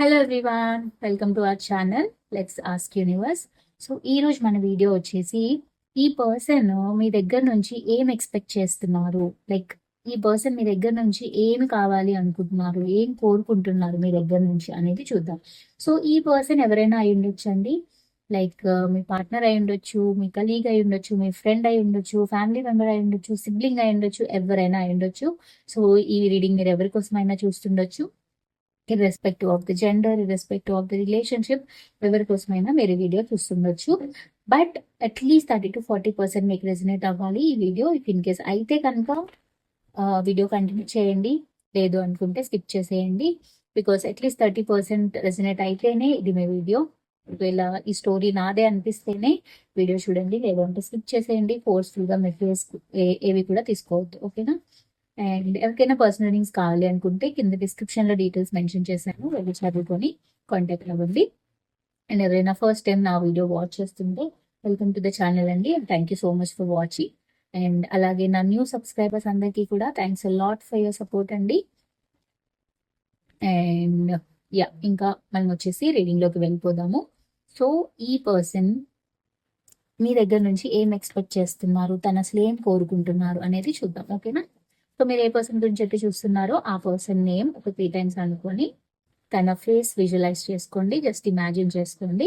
Hello everyone welcome to our channel let's ask universe so ఈ రోజు మన video వచ్చేసి ఈ పర్సన్ మీ దగ్గర నుంచి ఏం ఎక్స్పెక్ట్ చేస్తున్నారు? లైక్ ఈ పర్సన్ మీ దగ్గర నుంచి ఏమి కావాలి అనుకుంటున్నారు? ఏం కోరుకుంటున్నారు మీ దగ్గర నుంచి అనేది చూద్దాం. సో ఈ పర్సన్ ఎవరైనా అయి ఉండొచ్చండి? లైక్ మీ పార్ట్నర్ అయి ఉండొచ్చు మీ కలీగ్ అయి ఉండొచ్చు మీ ఫ్రెండ్ అయి ఉండొచ్చు ఫ్యామిలీ మెంబర్ అయి ఉండొచ్చు సిబ్లింగ్ అయి ఉండొచ్చు ఎవరైనా అయి ఉండొచ్చు. సో ఈ రీడింగ్ మీరు ఎవరి కోసమైనా చూస్తుండొచ్చు. Irrespective of the gender irrespective of the relationship ఎవరికోసమైనా మీరు ఈ video చూస్తుండొచ్చు. But at least thirty to forty percent మీకు రెజినేట్ అవ్వాలి ఈ వీడియో. ఇఫ్ ఇన్ కేస్ అయితే కనుక వీడియో కంటిన్యూ చేయండి. లేదు అనుకుంటే స్కిప్ చేసేయండి. Because at least thirty percent resonate అయితేనే ఇది మీ వీడియో. ఒకవేళ ఈ స్టోరీ నాదే అనిపిస్తేనే వీడియో చూడండి. లేదంటే స్కిప్ చేసేయండి. ఫోర్స్ఫుల్గా మెసేజ్ ఏవి కూడా తీసుకోవద్దు. ఓకేనా అండ్ ఎవరికైనా పర్సనల్ రీడింగ్స్ కావాలి అనుకుంటే కింద డిస్క్రిప్షన్లో లో డీటెయిల్స్ మెన్షన్ చేశాను. వెళ్ళి చదువుకొని కాంటాక్ట్ అవ్వండి. అండ్ ఎవరైనా ఫస్ట్ టైం నా వీడియో వాచ్ చేస్తుంటే వెల్కమ్ టు ద ఛానల్ అండి. And thank you so much for watching and అలాగే నా న్యూ సబ్స్క్రైబర్స్ అందరికీ కూడా thanks lot for your support అండి. అండ్ యా ఇంకా మనం వచ్చేసి రీడింగ్లోకి వెళ్ళిపోదాము. సో ఈ పర్సన్ మీ దగ్గర నుంచి ఏం ఎక్స్పెక్ట్ చేస్తున్నారు? తను అసలు ఏం కోరుకుంటున్నారు? అనేది చూద్దాం. ఓకేనా సో మీరు ఏ పర్సన్ గురించి అయితే చూస్తున్నారో ఆ పర్సన్ నేమ్ ఒక త్రీ టైమ్స్ అనుకొని తన ఫేస్ విజువలైజ్ చేసుకోండి జస్ట్ ఇమాజిన్ చేసుకోండి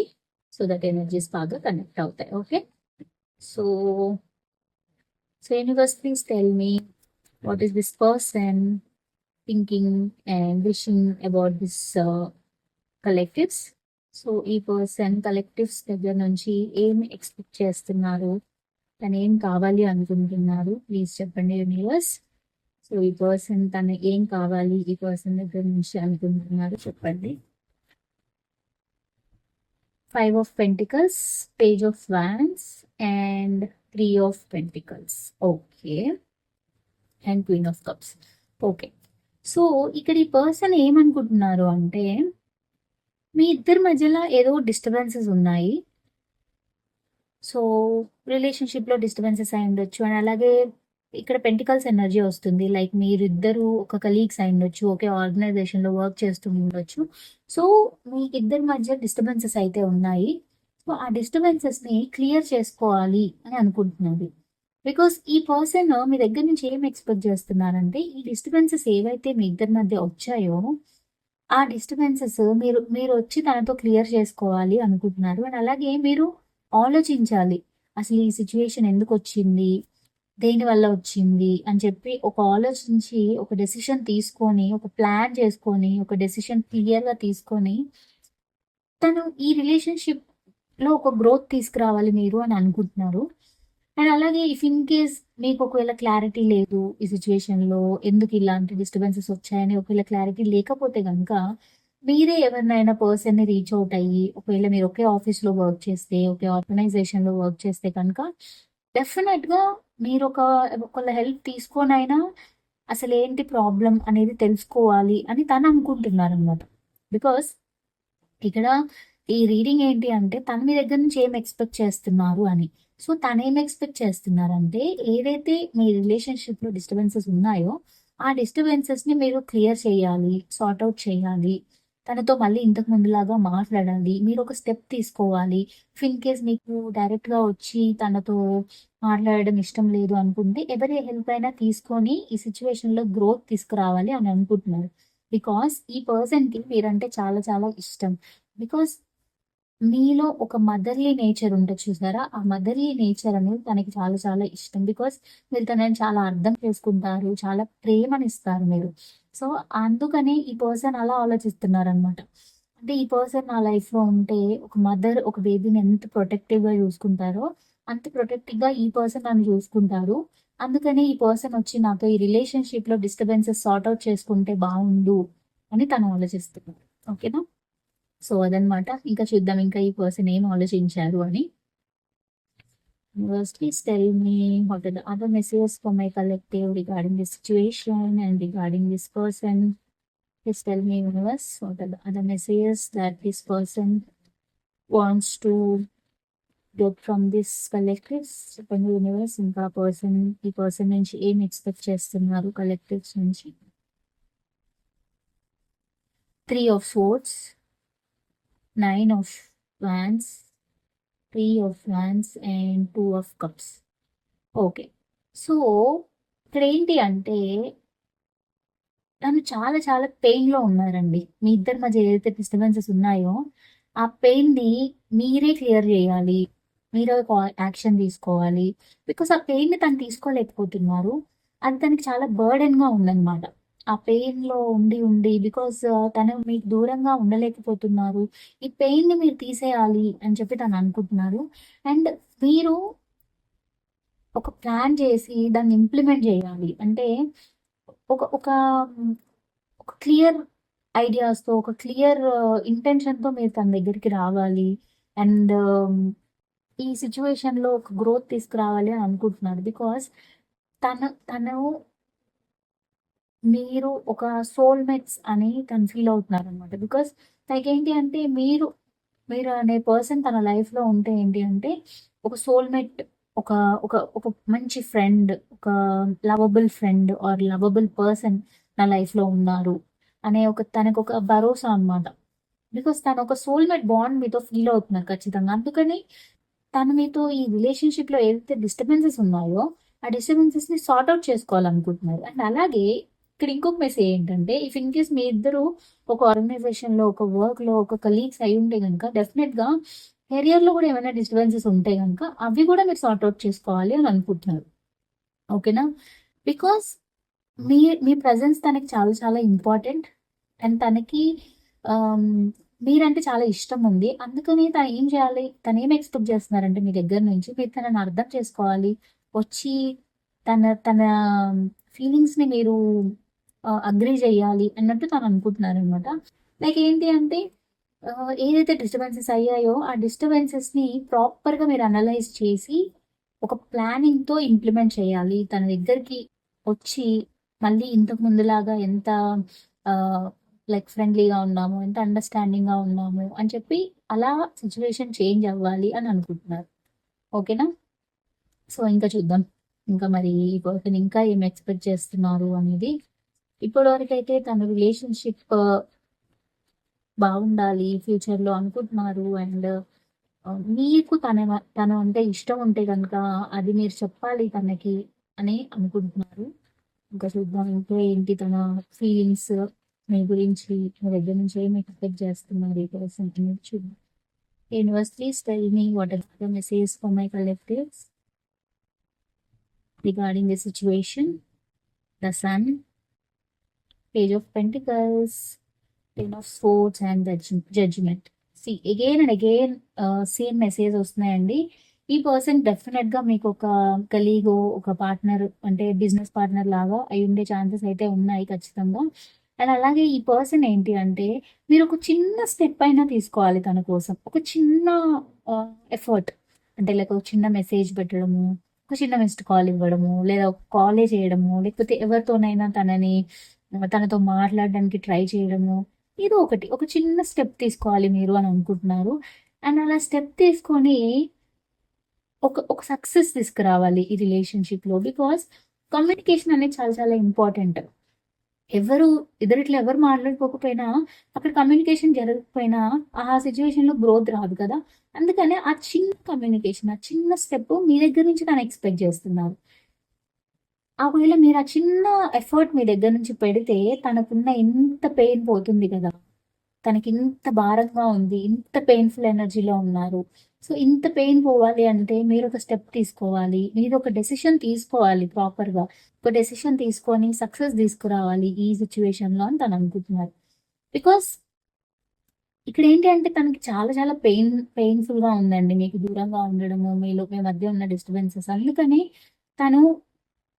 సో దట్ ఎనర్జీస్ బాగా కనెక్ట్ అవుతాయి okay so so universe please tell me what is this person thinking and wishing about this collectives so ఈ పర్సన్ కలెక్టివ్స్ దగ్గర నుంచి ఏం ఎక్స్పెక్ట్ చేస్తున్నారు? తను ఏం కావాలి అనుకుంటున్నారు? ప్లీజ్ చెప్పండి యూనివర్స్ సో ఈ పర్సన్ తను ఏం కావాలి? ఈ పర్సన్ దగ్గర నుంచి అనుకుంటున్నారు చెప్పండి. Five of pentacles page of wands and three of pentacles okay and queen of cups okay so ఇక్కడ ఈ పర్సన్ ఏమనుకుంటున్నారు అంటే మీ ఇద్దరి మధ్యలో ఏదో డిస్టర్బెన్సెస్ ఉన్నాయి. సో రిలేషన్షిప్లో డిస్టర్బెన్సెస్ అయి ఉండొచ్చు. అండ్ అలాగే ఇక్కడ పెంటికల్స్ ఎనర్జీ వస్తుంది. లైక్ మీరిద్దరు ఒక కలీగ్స్ అయి ఉండొచ్చు ఒకే ఆర్గనైజేషన్లో వర్క్ చేస్తూ ఉండొచ్చు. సో మీ ఇద్దరి మధ్య డిస్టర్బెన్సెస్ అయితే ఉన్నాయి. సో ఆ డిస్టర్బెన్సెస్ని క్లియర్ చేసుకోవాలి అని అనుకుంటున్నది బికాస్ ఈ పర్సన్ మీ దగ్గర నుంచి ఏం ఎక్స్పెక్ట్ చేస్తున్నారంటే ఈ డిస్టర్బెన్సెస్ ఏవైతే మీ ఇద్దరి మధ్య వచ్చాయో ఆ డిస్టర్బెన్సెస్ మీరు మీరు వచ్చి తనతో క్లియర్ చేసుకోవాలి అనుకుంటున్నారు. అండ్ అలాగే మీరు ఆలోచించాలి అసలు ఈ సిచ్యువేషన్ ఎందుకు వచ్చింది? దేని వల్ల వచ్చింది అని చెప్పి ఒక ఆలోచించి ఒక డెసిషన్ తీసుకొని ఒక ప్లాన్ చేసుకొని ఒక డెసిషన్ క్లియర్గా తీసుకొని తను ఈ రిలేషన్షిప్లో ఒక గ్రోత్ తీసుకురావాలి మీరు అని అనుకుంటున్నారు. అండ్ అలాగే ఇఫ్ ఇన్ కేస్ మీకు ఒకవేళ క్లారిటీ లేదు ఈ సిచ్యువేషన్లో ఎందుకు ఇలాంటి డిస్టర్బెన్సెస్ వచ్చాయని ఒకవేళ క్లారిటీ లేకపోతే కనుక మీరే ఎవరినైనా పర్సన్ని రీచ్ అవుట్ అయ్యి ఒకవేళ మీరు ఒకే ఆఫీస్లో వర్క్ చేస్తే ఒకే ఆర్గనైజేషన్లో వర్క్ చేస్తే కనుక డెఫినెట్గా మీరు ఒక ఒకళ్ళ హెల్ప్ తీసుకొని అయినా అసలు ఏంటి ప్రాబ్లం అనేది తెలుసుకోవాలి అని తను అనుకుంటున్నారు అనమాట బికాస్ ఇక్కడ ఈ రీడింగ్ ఏంటి అంటే తన మీ దగ్గర నుంచి ఏం ఎక్స్పెక్ట్ చేస్తున్నారు అని. సో తను ఏం ఎక్స్పెక్ట్ చేస్తున్నారంటే ఏదైతే మీ రిలేషన్షిప్లో డిస్టర్బెన్సెస్ ఉన్నాయో ఆ డిస్టర్బెన్సెస్ని మీరు క్లియర్ చేయాలి సార్ట్ అవుట్ చేయాలి తనతో మళ్ళీ ఇంతకు ముందులాగా మాట్లాడాలి మీరు ఒక స్టెప్ తీసుకోవాలి. ఫిన్ కేస్ మీకు డైరెక్ట్గా వచ్చి తనతో మాట్లాడడం ఇష్టం లేదు అనుకుంటే ఎవరి హెల్ప్ అయినా తీసుకొని ఈ సిచ్యువేషన్లో గ్రోత్ తీసుకురావాలి అని అనుకుంటున్నారు. బికాస్ ఈ పర్సన్కి మీరంటే చాలా చాలా ఇష్టం. బికాస్ మీలో ఒక మదర్లీ నేచర్ ఉంటుంది చూసారా? ఆ మదర్లీ నేచర్ అనేది తనకి చాలా చాలా ఇష్టం. బికాస్ మీరు తనని చాలా అర్థం చేసుకుంటారు చాలా ప్రేమనిస్తారు మీరు. సో అందుకనే ఈ పర్సన్ అలా ఆలోచిస్తున్నారు అనమాట అంటే ఈ పర్సన్ నా లైఫ్లో ఉంటే ఒక మదర్ ఒక బేబీని ఎంత ప్రొటెక్టివ్గా చూసుకుంటారో అంత ప్రొటెక్టివ్గా ఈ పర్సన్ నన్ను చూసుకుంటారు. అందుకనే ఈ పర్సన్ వచ్చి నాతో ఈ రిలేషన్షిప్లో డిస్టర్బెన్సెస్ సార్ట్ అవుట్ చేసుకుంటే బాగుండు అని తను ఆలోచిస్తున్నారు. ఓకేనా సో అదనమాట ఇంకా చూద్దాం ఇంకా ఈ పర్సన్ ఏం ఆలోచించారు అని. First please tell me other messages for my collective regarding this and regarding this person please tell universe other messages that person wants to get from this collectives చెప్పండి యూనివర్స్ ఇంకా పర్సన్ ఈ person నుంచి ఏం expect చేస్తున్నారు collectives నుంచి? Three of force nine of wands three of wands and two of cups okay so ఇక్కడ ఏంటి అంటే తను చాలా చాలా పెయిన్లో ఉన్నారండి. మీ ఇద్దరి మధ్య ఏదైతే డిస్టర్బెన్సెస్ ఉన్నాయో ఆ పెయిన్ని మీరే క్లియర్ చేయాలి. మీరే యాక్షన్ తీసుకోవాలి. బికాస్ ఆ పెయిన్ని తను తీసుకోలేకపోతున్నారు. అది తనకి చాలా బర్డెన్గా ఉందన్నమాట. ఆ పెయిన్లో ఉండి ఉండి బికాస్ తను మీకు దూరంగా ఉండలేకపోతున్నారు. ఈ పెయిన్ని మీరు తీసేయాలి అని చెప్పి తను అనుకుంటున్నారు. అండ్ మీరు ఒక ప్లాన్ చేసి దాన్ని ఇంప్లిమెంట్ చేయాలి. అంటే ఒక ఒక ఒక క్లియర్ ఐడియాస్తో ఒక క్లియర్ ఇంటెన్షన్తో మీరు తన దగ్గరికి రావాలి. అండ్ ఈ సిచ్యువేషన్లో ఒక గ్రోత్ తీసుకురావాలి అని అనుకుంటున్నారు. బికాస్ తను తను మీరు ఒక సోల్మేట్స్ అని తను ఫీల్ అవుతున్నారు అనమాట బికాస్ తనకి ఏంటి అంటే మీరు మీరు అనే పర్సన్ తన లైఫ్లో ఉంటే ఏంటి అంటే ఒక సోల్మేట్ ఒక ఒక ఒక మంచి ఫ్రెండ్ ఒక lovable friend or lovable person నా లైఫ్లో ఉన్నారు అనే ఒక తనకు ఒక భరోసా అనమాట బికాస్ తను ఒక సోల్మేట్ బాండ్ మీతో ఫీల్ అవుతున్నారు ఖచ్చితంగా. అందుకని తను మీతో ఈ రిలేషన్షిప్లో ఏదైతే డిస్టర్బెన్సెస్ ఉన్నాయో ఆ డిస్టర్బెన్సెస్ని సార్ట్ అవుట్ చేసుకోవాలనుకుంటున్నారు. అండ్ అలాగే ఇక్కడ ఇంకొక మెసేజ్ ఏంటంటే ఇఫ్ ఇన్ కేస్ మీ ఇద్దరు ఒక ఆర్గనైజేషన్లో ఒక వర్క్లో ఒక కలీగ్స్ అయి ఉంటే కనుక డెఫినెట్గా కెరియర్లో కూడా ఏమైనా డిస్టర్బెన్సెస్ ఉంటే కనుక అవి కూడా మీరు సార్ట్ అవుట్ చేసుకోవాలి అని అనుకుంటున్నారు. ఓకేనా బికాస్ మీ మీ ప్రజెన్స్ తనకి చాలా చాలా ఇంపార్టెంట్ అండ్ తనకి um, మీరంటే చాలా ఇష్టం ఉంది. అందుకని తను ఏం చేయాలి? తను ఏం ఎక్స్పెక్ట్ చేస్తున్నారంటే మీ దగ్గర నుంచి మీరు తనని అర్థం చేసుకోవాలి. వచ్చి తన తన um, ఫీలింగ్స్ని మీరు అగ్రి చేయాలి అన్నట్టు తను అనుకుంటున్నారు అనమాట లైక్ ఏంటి అంటే ఏదైతే డిస్టర్బెన్సెస్ అయ్యాయో ఆ డిస్టర్బెన్సెస్ని ప్రాపర్గా మీరు అనలైజ్ చేసి ఒక ప్లానింగ్తో ఇంప్లిమెంట్ చేయాలి. తన దగ్గరికి వచ్చి మళ్ళీ ఇంతకు ముందులాగా ఎంత లైక్ ఫ్రెండ్లీగా ఉన్నాము ఎంత అండర్స్టాండింగ్గా ఉన్నాము అని చెప్పి అలా సిచ్యువేషన్ చేంజ్ అవ్వాలి అని అనుకుంటున్నారు. ఓకేనా సో ఇంకా చూద్దాం. ఇంకా మరి ఈ పర్సన్ ఇంకా ఏం ఎక్స్పెక్ట్ చేస్తున్నారు అనేది ఇప్పటివరకు అయితే తన రిలేషన్షిప్ బాగుండాలి ఫ్యూచర్లో అనుకుంటున్నారు అండ్ మీకు తన తను అంటే ఇష్టం ఉంటే కనుక అది మీరు చెప్పాలి తనకి అని అనుకుంటున్నారు. ఇంకా చూద్దాం ఇంకా ఏంటి తన ఫీలింగ్స్ మీ గురించి మీ దగ్గర నుంచి ఏమి ఎక్స్పెక్ట్ చేస్తున్నారు ఈ పర్సన్ అనేది చూద్దాం. University style me what are the message for my collectives regarding the situation the sun page of pentacles ten of swords and the ju- judgment. See again and same message uh, వస్తున్నాయండి. ఈ person డెఫినెట్గా మీకు ఒక కలీగో ఒక partner అంటే business partner లాగా అయి ఉండే ఛాన్సెస్ అయితే ఉన్నాయి ఖచ్చితంగా. అండ్ అలాగే ఈ పర్సన్ ఏంటి అంటే మీరు ఒక చిన్న స్టెప్ అయినా తీసుకోవాలి తన కోసం. ఒక చిన్న uh, ఎఫర్ట్ అంటే లైక్ ఒక చిన్న మెసేజ్ పెట్టడము ఒక చిన్న మిస్డ్ కాల్ ఇవ్వడము లేదా ఒక కాలే చేయడము లేకపోతే ఎవరితోనైనా తనని తనతో మాట్లాడడానికి ట్రై చేయడము ఏదో ఒకటి ఒక చిన్న స్టెప్ తీసుకోవాలి మీరు అని అనుకుంటున్నారు. అండ్ అలా స్టెప్ తీసుకొని ఒక ఒక సక్సెస్ తీసుకురావాలి ఈ రిలేషన్షిప్లో. బికాస్ కమ్యూనికేషన్ అనేది చాలా చాలా ఇంపార్టెంట్. ఎవరు ఇద్దరిట్లో ఎవరు మాట్లాడుకోకపోయినా అక్కడ కమ్యూనికేషన్ జరగకపోయినా ఆ సిచ్యువేషన్లో గ్రోత్ రాదు కదా. అందుకనే ఆ చిన్న కమ్యూనికేషన్ ఆ చిన్న స్టెప్ మీ దగ్గర నుంచి తను ఎక్స్పెక్ట్ చేస్తున్నారు. ఒకవేళ మీరు ఆ చిన్న ఎఫర్ట్ మీ దగ్గర నుంచి పెడితే తనకున్న ఇంత పెయిన్ పోతుంది కదా. తనకి ఇంత భారంగా ఉంది ఇంత పెయిన్ఫుల్ ఎనర్జీలో ఉన్నారు. సో ఇంత పెయిన్ పోవాలి అంటే మీరు ఒక స్టెప్ తీసుకోవాలి మీరు ఒక డెసిషన్ తీసుకోవాలి ప్రాపర్గా ఒక డెసిషన్ తీసుకొని సక్సెస్ తీసుకురావాలి ఈ సిచ్యువేషన్లో అని తను అనుకుంటున్నారు. బికాస్ ఇక్కడ ఏంటి అంటే తనకి చాలా చాలా పెయిన్ పెయిన్ఫుల్గా ఉందండి. మీకు దూరంగా ఉండడము మీలో మీ మధ్య ఉన్న డిస్టర్బెన్సెస్ అందుకని తను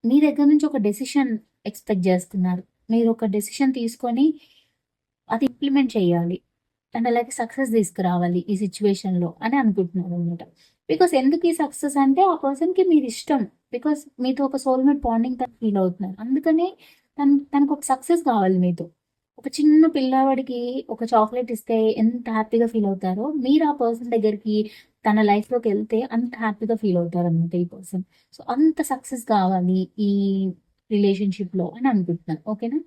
మీ దగ్గర నుంచి ఒక డెసిషన్ ఎక్స్పెక్ట్ చేస్తున్నారు. మీరు ఒక డెసిషన్ తీసుకొని అది ఇంప్లిమెంట్ చేయాలి. అండ్ అలాగే సక్సెస్ తీసుకురావాలి ఈ సిచ్యువేషన్లో అని అనుకుంటున్నారు అనమాట బికాస్ ఎందుకు ఈ సక్సెస్ అంటే ఆ పర్సన్కి మీరు ఇష్టం. బికాస్ మీతో ఒక సోల్మేట్ బాండింగ్ తను ఫీల్ అవుతున్నారు. అందుకనే తను తనకు ఒక సక్సెస్ కావాలి మీతో. ఒక చిన్న పిల్లవాడికి ఒక చాక్లెట్ ఇస్తే ఎంత హ్యాపీగా ఫీల్ అవుతారో మీరు ఆ పర్సన్ దగ్గరికి తన లైఫ్లోకి వెళ్తే అంత హ్యాపీగా ఫీల్ అవుతారు అనమాట ఈ పర్సన్. సో అంత సక్సెస్ కావాలి ఈ రిలేషన్షిప్లో అని అనుకుంటున్నాను. ఓకేనా?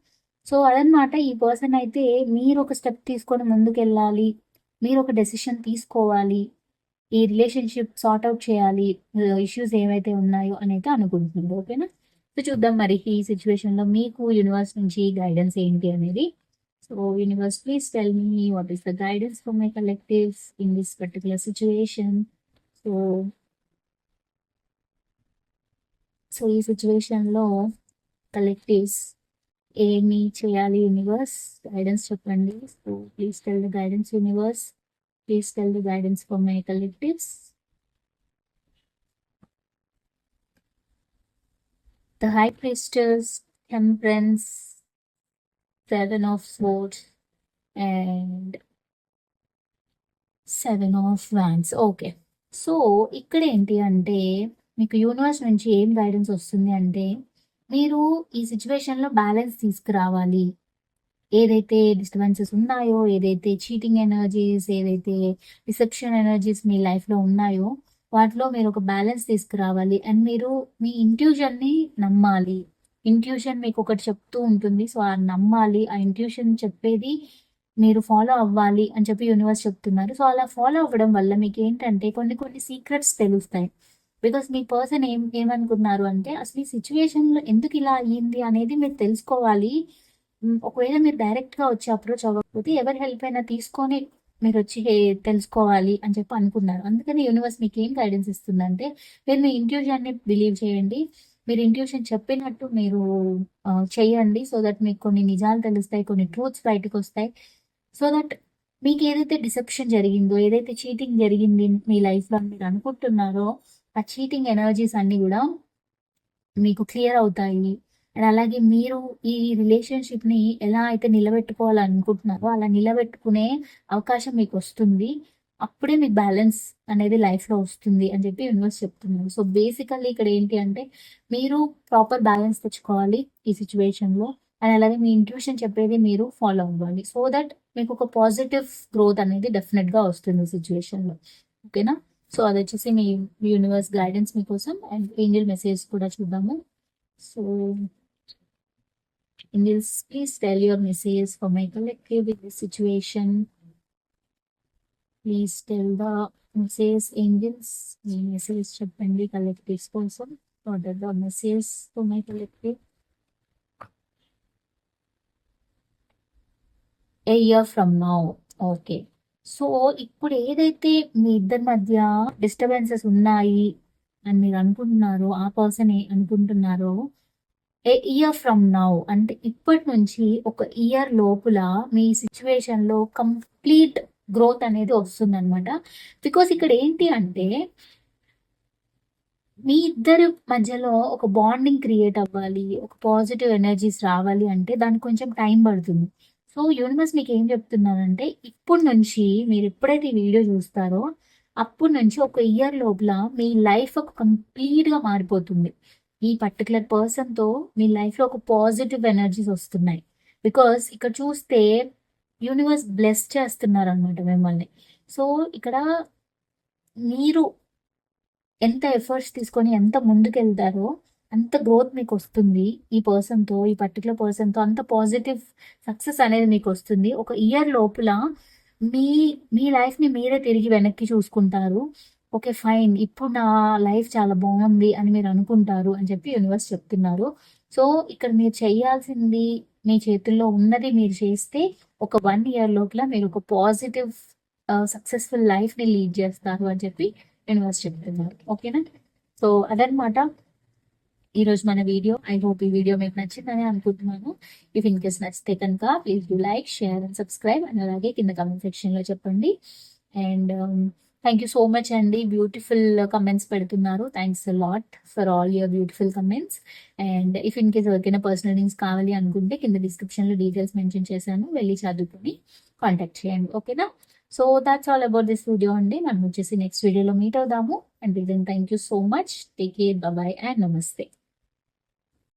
సో అదనమాట ఈ పర్సన్ అయితే మీరు ఒక స్టెప్ తీసుకొని ముందుకు వెళ్ళాలి మీరు ఒక డెసిషన్ తీసుకోవాలి. ఈ రిలేషన్షిప్ సార్ట్ అవుట్ చేయాలి. ఇష్యూస్ ఏవైతే ఉన్నాయో అని అయితే అనుకుంటున్నారు ఓకేనా? సో చూద్దాం మరి ఈ సిచ్యువేషన్లో మీకు యూనివర్స్ నుంచి గైడెన్స్ ఏంటి అనేది so universe please tell me what is the guidance for my collectives in this particular situation so so ఈ సిచ్యువేషన్లో కలెక్టివ్స్ ఏమి చేయాలి యూనివర్స్ గైడెన్స్ చెప్పండి so please tell the guidance universe please tell the guidance for my collectives the high priestess temperance seven of swords and seven of wands okay so ఇక్కడ ఏంటి అంటే మీకు universe నుంచి ఏం గైడెన్స్ వస్తుంది అంటే మీరు ఈ సిచ్యువేషన్లో బ్యాలెన్స్ తీసుకురావాలి. ఏదైతే డిస్టర్బెన్సెస్ ఉన్నాయో ఏదైతే చీటింగ్ ఎనర్జీస్ ఏదైతే రిసెప్షన్ ఎనర్జీస్ మీ లైఫ్లో ఉన్నాయో వాటిలో మీరు ఒక బ్యాలెన్స్ తీసుకురావాలి. అండ్ మీరు మీ ఇంట్యూషన్ని నమ్మాలి. ఇంట్యూషన్ మీకు ఒకటి చెప్తూ ఉంటుంది. సో ఆ నమ్మాలి ఆ ఇంట్యూషన్ చెప్పేది మీరు ఫాలో అవ్వాలి అని చెప్పి యూనివర్స్ చెప్తున్నారు. సో అలా ఫాలో అవ్వడం వల్ల మీకు ఏంటంటే కొన్ని కొన్ని సీక్రెట్స్ తెలుస్తాయి. బికాస్ మీ పర్సన్ ఏం ఏమనుకున్నారు అంటే అసలు ఈ సిచ్యువేషన్లో ఎందుకు ఇలా అయ్యింది? అనేది మీరు తెలుసుకోవాలి. ఒకవేళ మీరు డైరెక్ట్గా వచ్చి అప్రోచ్ అవ్వకపోతే ఎవరి హెల్ప్ అయినా తీసుకొని మీరు వచ్చి తెలుసుకోవాలి అని చెప్పి అనుకున్నారు. అందుకని యూనివర్స్ మీకు ఏం గైడెన్స్ ఇస్తుందంటే మీరు మీ ఇంట్యూషన్ని బిలీవ్ చేయండి. మీరు ఇంట్యూషన్ చెప్పినట్టు మీరు చేయండి సో దట్ మీకు కొన్ని నిజాలు తెలుస్తాయి కొన్ని ట్రూత్స్ బయటకు వస్తాయి. సో దట్ మీకు ఏదైతే డిసెప్షన్ జరిగిందో ఏదైతే చీటింగ్ జరిగింది మీ లైఫ్లో మీరు అనుకుంటున్నారో ఆ చీటింగ్ ఎనర్జీస్ అన్నీ కూడా మీకు క్లియర్ అవుతాయి. అండ్ అలాగే మీరు ఈ రిలేషన్షిప్ని ఎలా అయితే నిలబెట్టుకోవాలనుకుంటున్నారో అలా నిలబెట్టుకునే అవకాశం మీకు వస్తుంది. అప్పుడే మీకు బ్యాలెన్స్ అనేది లైఫ్లో వస్తుంది అని చెప్పి యూనివర్స్ చెప్తున్నారు. సో బేసికల్లీ ఇక్కడ ఏంటి అంటే మీరు ప్రాపర్ బ్యాలెన్స్ తెచ్చుకోవాలి ఈ సిచ్యువేషన్లో అండ్ అలాగే మీ ఇంట్యూషన్ చెప్పేది మీరు ఫాలో అవ్వాలి. సో దట్ మీకు ఒక పాజిటివ్ గ్రోత్ అనేది డెఫినెట్గా వస్తుంది ఈ సిచ్యువేషన్లో. ఓకేనా? సో అది వచ్చేసి మీ యూనివర్స్ గైడెన్స్ మీకోసం అండ్ ఏంజిల్ మెసేజ్ కూడా చూద్దాము. So angels please tell your message for my collective with situation. Please tell the sales message మీ మెసేజ్ చెప్పండి కలెక్టివ్స్ కోసం order the message to my collective a year from now okay so ఇప్పుడు ఏదైతే మీ ఇద్దరి మధ్య disturbances ఉన్నాయి అని మీరు అనుకుంటున్నారో ఆ పర్సన్ అనుకుంటున్నారో ఏ ఇయర్ ఫ్రమ్ నౌ అంటే ఇప్పటి నుంచి ఒక ఇయర్ లోపల మీ సిచ్యువేషన్లో కంప్లీట్ గ్రోత్ అనేది వస్తుంది అనమాట బికాస్ ఇక్కడ ఏంటి అంటే మీ ఇద్దరి మధ్యలో ఒక బాండింగ్ క్రియేట్ అవ్వాలి ఒక పాజిటివ్ ఎనర్జీస్ రావాలి అంటే దానికి కొంచెం టైం పడుతుంది. సో యూనివర్స్ మీకు ఏం చెప్తున్నానంటే ఇప్పటి నుంచి మీరు ఎప్పుడైతే ఈ వీడియో చూస్తారో అప్పటి నుంచి ఒక ఇయర్ లోపల మీ లైఫ్ ఒక కంప్లీట్గా మారిపోతుంది. ఈ పర్టికులర్ పర్సన్తో మీ లైఫ్లో ఒక పాజిటివ్ ఎనర్జీస్ వస్తున్నాయి. బికాస్ ఇక్కడ చూస్తే యూనివర్స్ బ్లెస్ చేస్తున్నారు అనమాట మిమ్మల్ని. సో ఇక్కడ మీరు ఎంత ఎఫర్ట్స్ తీసుకొని ఎంత ముందుకెళ్తారో అంత గ్రోత్ మీకు వస్తుంది ఈ పర్సన్తో ఈ పర్టికులర్ పర్సన్తో అంత పాజిటివ్ సక్సెస్ అనేది మీకు వస్తుంది ఒక ఇయర్ లోపల మీ మీ లైఫ్ని మీరే తిరిగి వెనక్కి చూసుకుంటారు. ఓకే ఫైన్ ఇప్పుడు నా లైఫ్ చాలా బాగుంది అని మీరు అనుకుంటారు అని చెప్పి యూనివర్స్ చెప్తున్నారు. సో ఇక్కడ మీరు చేయాల్సింది మీ చేతుల్లో ఉన్నది మీరు చేస్తే ఒక వన్ ఇయర్ లోపల మీరు ఒక పాజిటివ్ సక్సెస్ఫుల్ లైఫ్ని లీడ్ చేస్తారు అని చెప్పి యూనివర్స్ చెప్తున్నారు ఓకేనా సో అదనమాట ఈరోజు మన వీడియో ఐ హోప్ ఈ వీడియో మీకు నచ్చిందని అనుకుంటున్నాను. ఇఫ్ ఇన్ కేస్ నచ్చితే కనుక please do like share and subscribe and అలాగే కింద కమెంట్ సెక్షన్లో చెప్పండి. And thank you so much అండి బ్యూటిఫుల్ కమెంట్స్ పెడుతున్నారు. Thanks lot for all your beautiful comments and if in case ఎవరికైనా పర్సనల్ లింక్స్ కావాలి అనుకుంటే కింద డిస్క్రిప్షన్లో డీటెయిల్స్ మెన్షన్ చేశాను. వెళ్ళి చదువుకుని కాంటాక్ట్ చేయండి. ఓకేనా so that's all about this video అండి. మనం వచ్చేసి నెక్స్ట్ వీడియోలో మీట్ అవుదాము. And thank you so much take care bye and నమస్తే